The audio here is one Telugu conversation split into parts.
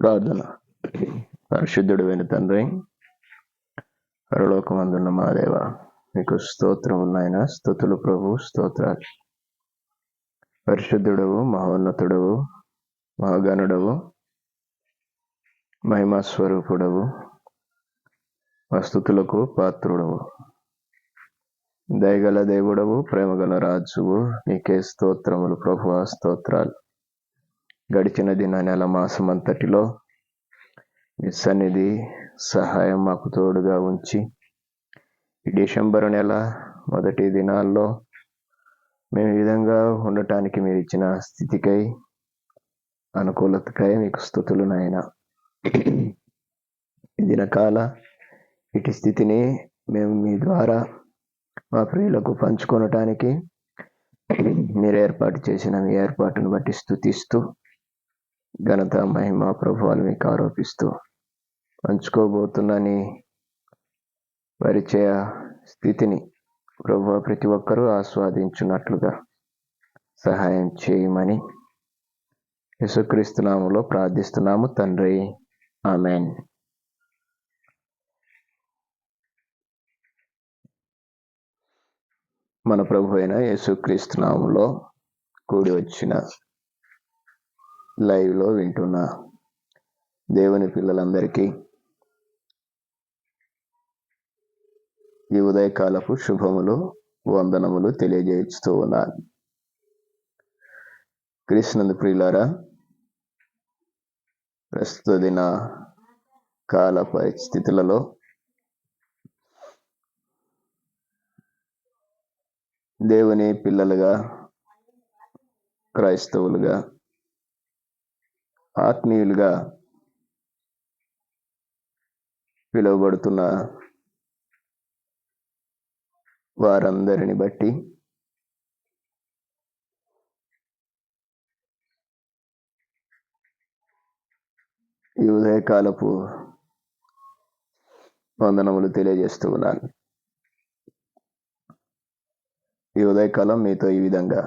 ప్రార్థన. పరిశుద్ధుడు తండ్రి పరలోకమందున్న మా దేవ మీకు స్తోత్రం నాయన. స్తుతులు ప్రభు స్తోత్రాలు. పరిశుద్ధుడవు మహోన్నతుడవు మహాగణుడవు మహిమా వస్తుతులకు పాత్రుడవు. దయగల దేవుడవు ప్రేమగల రాజువు నీకే స్తోత్రములు ప్రభు స్తోత్రాలు. గడిచిన దిన నెల మాసమంతటిలో మీ సన్నిధి సహాయం మాకు తోడుగా ఉంచి ఈ డిసెంబర్ నెల మొదటి దినాల్లో మేము ఈ విధంగా ఉండటానికి మీరు ఇచ్చిన స్థితికై అనుకూలతకై మీకు స్థుతులు నాయన. ఈ దినకాల ఇటు స్థితిని మేము మీ ద్వారా మా ప్రియులకు పంచుకొనటానికి మీరు ఏర్పాటు చేసిన మీ ఏర్పాటును బట్టి స్థుతిస్తూ ఘనత మహిమ ప్రభువాలు మీకు ఆరోపిస్తూ పంచుకోబోతున్నని. పరిచయ స్థితిని ప్రభు ప్రతి ఒక్కరూ ఆస్వాదించున్నట్లుగా సహాయం చేయమని యశుక్రీస్తునాములో ప్రార్థిస్తున్నాము తండ్రి. ఆమెన్. మన ప్రభు అయిన యేసుక్రీస్తునాములో కూడి వచ్చిన లైవ్లో వింటున్న దేవుని పిల్లలందరికీ ఈ ఉదయకాలపు శుభములు వందనములు తెలియజేస్తూ ఉన్నాను. కృష్ణందు ప్రియులారా ప్రస్తుత దిన కాల పరిస్థితులలో దేవుని పిల్లలుగా క్రైస్తవులుగా ఆత్మీయులుగా పిలువబడుతున్న వారందరిని బట్టి ఈ ఉదయకాలపు వందనములు తెలియజేస్తూ ఉన్నాను. ఈ ఉదయకాలం మీతో ఈ విధంగా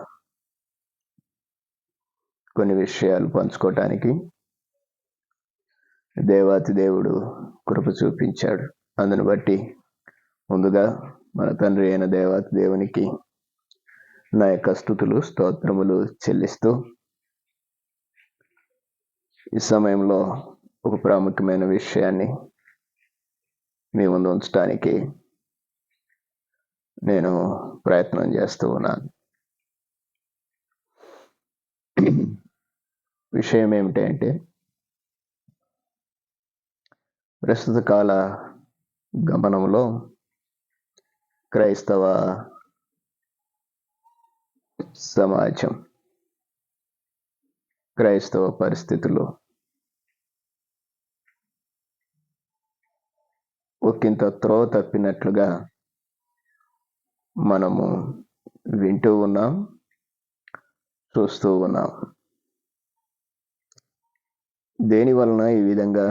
కొన్ని విషయాలు పంచుకోవటానికి దేవాతి దేవుడు కృప చూపించాడు. అందును బట్టి ముందుగా మన తండ్రి అయిన దేవాతి దేవునికి నా యొక్క స్థుతులు స్తోత్రములు చెల్లిస్తూ ఈ సమయంలో ఒక ప్రాముఖ్యమైన విషయాన్ని మీ ముందు ఉంచడానికి నేను ప్రయత్నం చేస్తూ ఉన్నాను. విషయం ఏమిటి అంటే ప్రస్తుత కాల గమనంలో క్రైస్తవ సమాజం క్రైస్తవ పరిస్థితులు ఒకంత త్రో తప్పినట్లుగా మనము వింటూ ఉన్నాం చూస్తూ ఉన్నాం. దేని వలన ఈ విధంగా?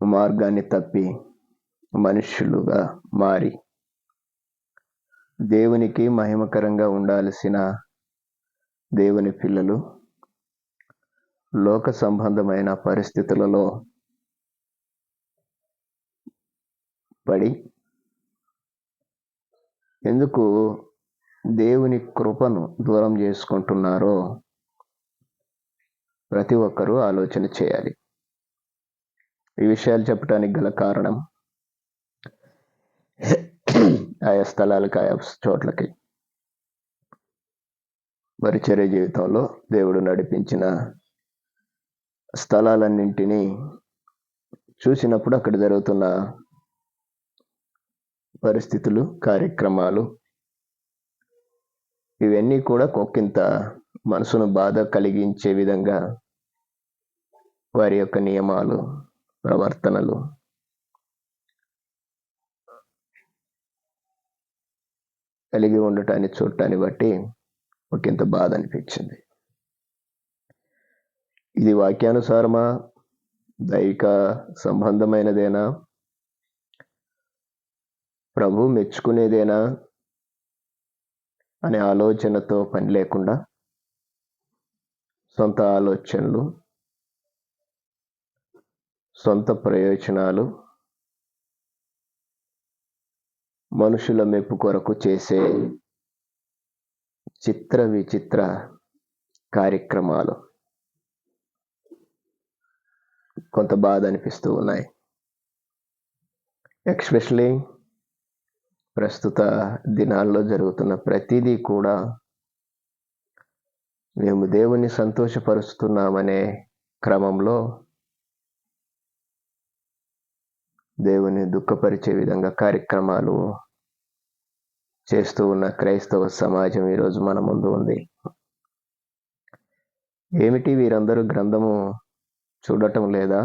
మార్గాన్ని తప్పి మనుష్యులుగా మారి దేవునికి మహిమకరంగా ఉండాల్సిన దేవుని పిల్లలు లోక సంబంధమైన పరిస్థితులలో పడి ఎందుకు దేవుని కృపను దూరం చేసుకుంటున్నారో ప్రతి ఒక్కరూ ఆలోచన చేయాలి. ఈ విషయాలు చెప్పడానికి గల కారణం ఆయా స్థలాలకు ఆయా చోట్లకి. పరిచర్య జీవితంలో దేవుడు నడిపించిన స్థలాలన్నింటినీ చూసినప్పుడు అక్కడ జరుగుతున్న పరిస్థితులు కార్యక్రమాలు ఇవన్నీ కూడా కొక్కింత మనసును బాధ కలిగించే విధంగా వారి యొక్క నియమాలు ప్రవర్తనలు. కలిగి ఉండటాన్ని చూడటాన్ని బట్టి ఒకంత బాధ అనిపించింది. ఇది వాక్యానుసారమా? దైవిక సంబంధమైనదేనా? ప్రభు మెచ్చుకునేదేనా? అనే ఆలోచనతో పని లేకుండా సొంత ఆలోచనలు సొంత ప్రయోజనాలు మనుషుల మెప్పు కొరకు చేసే చిత్ర విచిత్ర కార్యక్రమాలు. కొంత బాధ అనిపిస్తూ ఉన్నాయి. ఎక్స్పెషలీ ప్రస్తుత దినాల్లో జరుగుతున్న ప్రతిదీ కూడా మేము దేవుణ్ణి సంతోషపరుస్తున్నామనే క్రమంలో దేవుని దుఃఖపరిచే విధంగా కార్యక్రమాలు చేస్తూ ఉన్న క్రైస్తవ సమాజం ఈరోజు మన ముందు ఉంది. ఏమిటి వీరందరూ గ్రంథము చూడటం లేదా?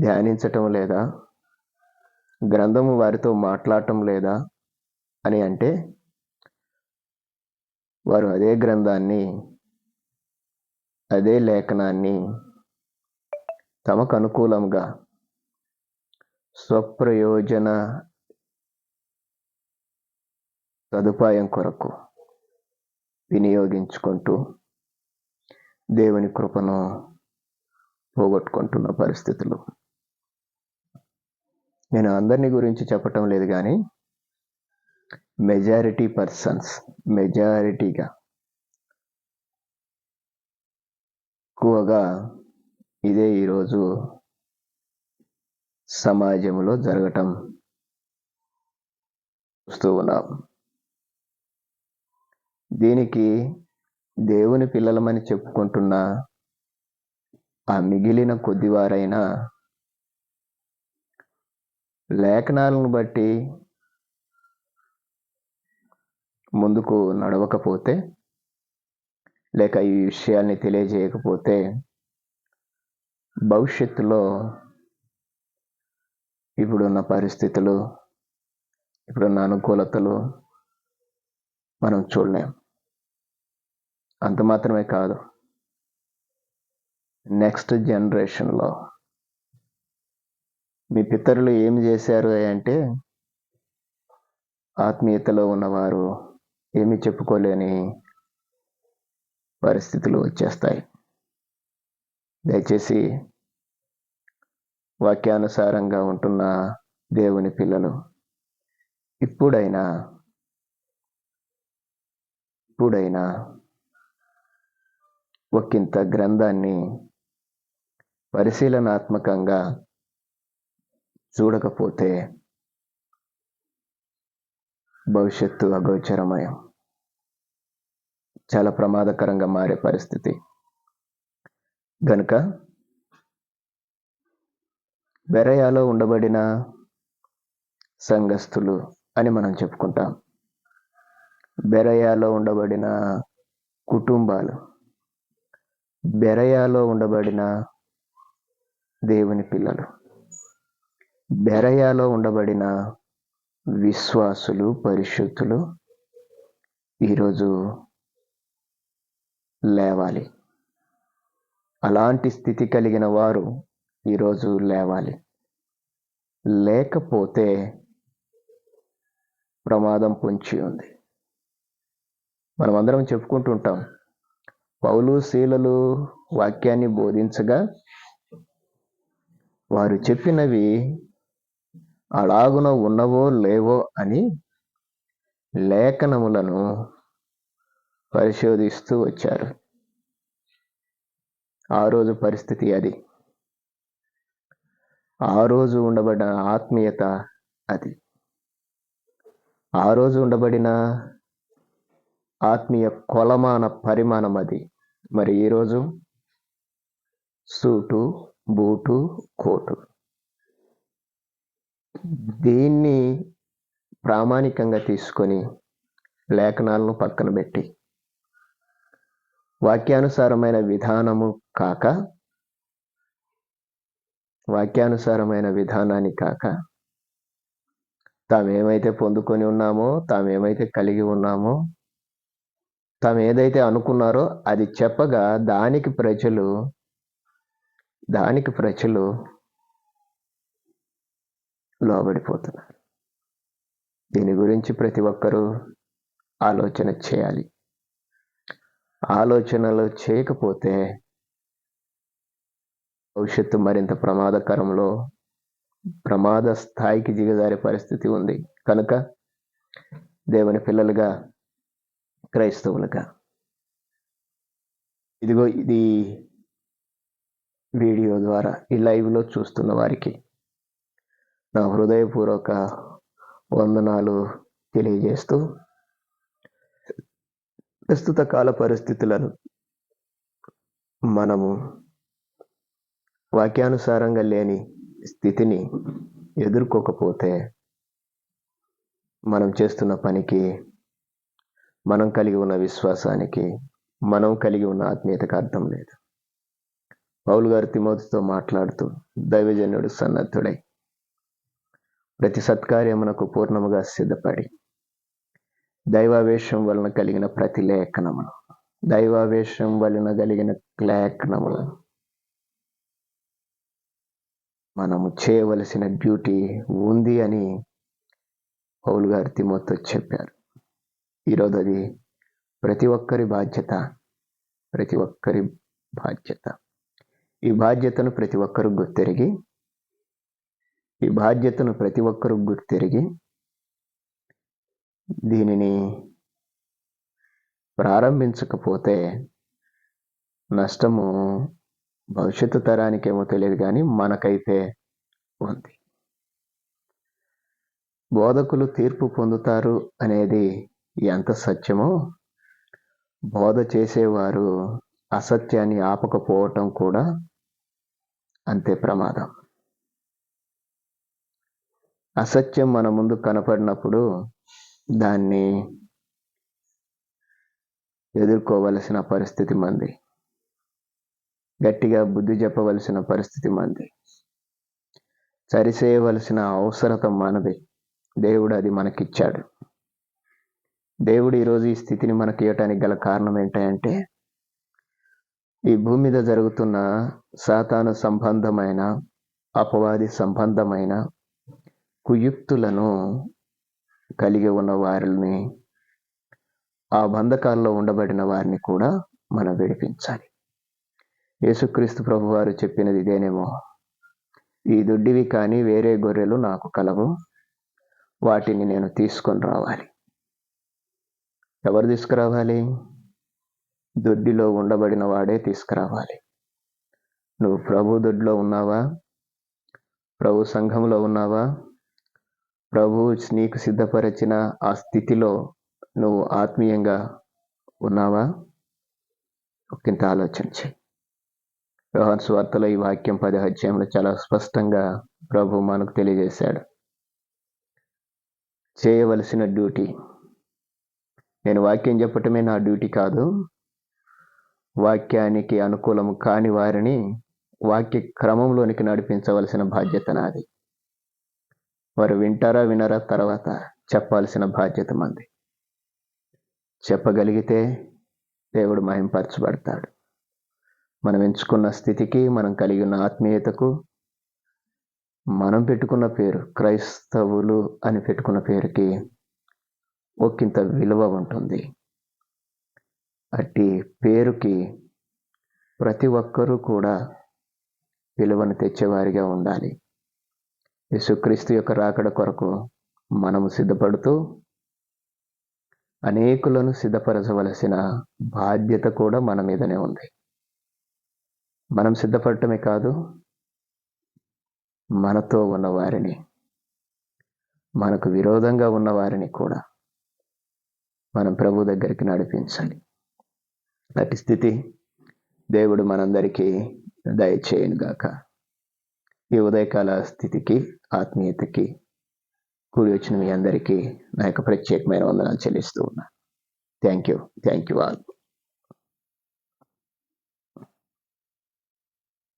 ధ్యానించటం లేదా? గ్రంథము వారితో మాట్లాడటం లేదా అని అంటే వారు అదే గ్రంథాన్ని అదే లేఖనాన్ని తమకు అనుకూలంగా స్వప్రయోజన సదుపాయం కొరకు వినియోగించుకుంటూ దేవుని కృపను పోగొట్టుకుంటున్న పరిస్థితులు. నేను అందరిని గురించి చెప్పటం లేదు కానీ మెజారిటీ పర్సన్స్ మెజారిటీగా ఎక్కువగా ఇదే ఈరోజు సమాజంలో జరగటం చూస్తూ ఉన్నాం. దీనికి దేవుని పిల్లలమని చెప్పుకుంటున్న ఆ మిగిలిన కొద్దివారైనా లేఖనాలను బట్టి ముందుకు నడవకపోతే లేక ఈ విషయాల్ని తెలియజేయకపోతే భవిష్యత్తులో ఇప్పుడున్న పరిస్థితులు ఇప్పుడున్న అనుకూలతలు మనం చూడలేం. అంత మాత్రమే కాదు. నెక్స్ట్ జనరేషన్లో మీ పితరులు ఏమి చేశారు అంటే ఆత్మీయతలో ఉన్నవారు ఏమి చెప్పుకోలేని పరిస్థితులు వచ్చేస్తాయి. దయచేసి వాక్యానుసారంగా ఉంటున్న దేవుని పిల్లలు ఇప్పుడైనా ఇప్పుడైనా ఒకంత గ్రంథాన్ని పరిశీలనాత్మకంగా చూడకపోతే భవిష్యత్తు అగోచరమయం. చాలా ప్రమాదకరంగా మారే పరిస్థితి. గనుక బెరయాలో ఉండబడిన సంఘస్థులు అని మనం చెప్పుకుంటాం. బెరయాలో ఉండబడిన కుటుంబాలు బెరయాలో ఉండబడిన దేవుని పిల్లలు. బెరయాలో ఉండబడిన విశ్వాసులు పరిశుద్ధులు ఈరోజు లేవాలి. అలాంటి స్థితి కలిగిన వారు ఈరోజు లేవాలి. లేకపోతే ప్రమాదం పొంచి ఉంది. మనం అందరం చెప్పుకుంటుంటాం పౌలు శీలలు వాక్యాన్ని బోధించగా వారు చెప్పినవి అలాగున ఉన్నవో లేవో అని లేఖనములను పరిశోధిస్తూ వచ్చారు ఆ రోజు పరిస్థితి అది. ఆ రోజు ఉండబడిన ఆత్మీయత అది. ఆ రోజు ఉండబడిన ఆత్మీయ కొలమాన పరిమాణం అది. మరి ఈరోజు సూటు బూటు కోటు. దీన్ని ప్రామాణికంగా తీసుకొని లేఖనాలను పక్కన పెట్టి వాక్యానుసారమైన విధానము కాక వాక్యానుసారమైన విధానాన్ని కాక తామేమైతే పొందుకొని ఉన్నామో తామేమైతే కలిగి ఉన్నామో తాము ఏదైతే అనుకున్నారో అది చెప్పగా దానికి ప్రజలు దానికి ప్రజలు లోబడిపోతున్నారు. దీని గురించి ప్రతి ఒక్కరూ ఆలోచన చేయాలి. ఆలోచనలు చేయకపోతే భవిష్యత్తు మరింత ప్రమాదకరంలో ప్రమాద స్థాయికి దిగజారే పరిస్థితి ఉంది. కనుక దేవుని పిల్లలుగా క్రైస్తవులుగా. ఇదిగో ఇది వీడియో ద్వారా ఈ లైవ్లో చూస్తున్న వారికి నా హృదయపూర్వక వందనాలు తెలియజేస్తూ ప్రస్తుత కాల పరిస్థితులను మనము వాక్యానుసారంగా లేని స్థితిని ఎదుర్కోకపోతే మనం చేస్తున్న పనికి మనం కలిగి ఉన్న విశ్వాసానికి మనం కలిగి ఉన్న ఆత్మీయతకు అర్థం లేదు. పౌలు గారు తిమోతితో మాట్లాడుతూ దైవజనుడు సన్నద్ధుడై ప్రతి సత్కార్యమునకు పూర్ణముగా సిద్ధపడి దైవావేశం వలన కలిగిన ప్రతి లేఖనమును దైవావేశం వలన కలిగిన లేఖనములు మనము చేయవలసిన డ్యూటీ ఉంది అని పౌలు గారు తిమోతో చెప్పారు. ఈరోజు అది ప్రతి ఒక్కరి బాధ్యత ప్రతి ఒక్కరి బాధ్యత. ఈ బాధ్యతను ప్రతి ఒక్కరు గుర్తెరిగి ఈ బాధ్యతను ప్రతి ఒక్కరు గుర్తెరిగి దీనిని ప్రారంభించకపోతే నష్టము భవిష్యత్తు తరానికేమో తెలియదు కానీ మనకైతే ఉంది. బోధకులు తీర్పు పొందుతారు అనేది ఎంత సత్యమో బోధ చేసేవారు అసత్యాన్ని ఆపకపోవటం కూడా అంతే ప్రమాదం. అసత్యం మన ముందు కనపడినప్పుడు దాన్ని ఎదుర్కోవలసిన పరిస్థితి మంది. గట్టిగా బుద్ధి చెప్పవలసిన పరిస్థితి మంది. సరిచేయవలసిన అవసరత మనది. దేవుడు అది మనకిచ్చాడు. దేవుడు ఈరోజు ఈ స్థితిని మనకి ఇవ్వటానికి గల కారణం ఏంటంటే ఈ భూమి మీద జరుగుతున్న సాతాను సంబంధమైన అపవాది సంబంధమైన కుయుక్తులను కలిగి ఉన్న వారిని ఆ బంధకాల్లో ఉండబడిన వారిని కూడా మనం విడిపించాలి. యేసుక్రీస్తు ప్రభు వారు చెప్పినది ఇదేనేమో. ఈ దుడ్డివి కానీ వేరే గొర్రెలు నాకు కలవు. వాటిని నేను తీసుకొని రావాలి. ఎవరు తీసుకురావాలి? దొడ్డిలో ఉండబడిన వాడే తీసుకురావాలి. నువ్వు ప్రభు దొడ్లో ఉన్నావా? ప్రభు సంఘంలో ఉన్నావా? ప్రభు నీకు సిద్ధపరిచిన ఆ స్థితిలో నువ్వు ఆత్మీయంగా ఉన్నావా? ఒకంత ఆలోచన చేయి. వ్యవహార స్వార్థలో ఈ వాక్యం పది అధ్యాయంలో చాలా స్పష్టంగా ప్రభు మనకు తెలియజేశాడు. చేయవలసిన డ్యూటీ. నేను వాక్యం చెప్పటమే నా డ్యూటీ కాదు. వాక్యానికి అనుకూలము కాని వారిని వాక్య క్రమంలోనికి నడిపించవలసిన బాధ్యత నాది. వారు వింటారా వినరా తర్వాత చెప్పాల్సిన బాధ్యత మంది. చెప్పగలిగితే దేవుడు మహింపరచబడతాడు. మనం ఎంచుకున్న స్థితికి మనం కలిగి ఉన్న ఆత్మీయతకు మనం పెట్టుకున్న పేరు క్రైస్తవులు అని పెట్టుకున్న పేరుకి ఒకంత విలువ ఉంటుంది. అట్టి పేరుకి ప్రతి ఒక్కరూ కూడా విలువను తెచ్చేవారిగా ఉండాలి. యేసుక్రీస్తు యొక్క రాకడ కొరకు మనము సిద్ధపడుతూ అనేకులను సిద్ధపరచవలసిన బాధ్యత కూడా మన మీదనే ఉంది. మనం సిద్ధపడటమే కాదు మనతో ఉన్న వారిని మనకు విరోధంగా ఉన్నవారిని కూడా మనం ప్రభు దగ్గరికి నడిపించాలి. అటు స్థితి దేవుడు మనందరికీ దయచేయనుగాక. ఈ ఉదయకాల స్థితికి ఆత్మీయతకి కూడి వచ్చిన మీ అందరికీ నా యొక్క ప్రత్యేకమైన వందనాలు చెల్లిస్తూ ఉన్నాను. Thank you thank you all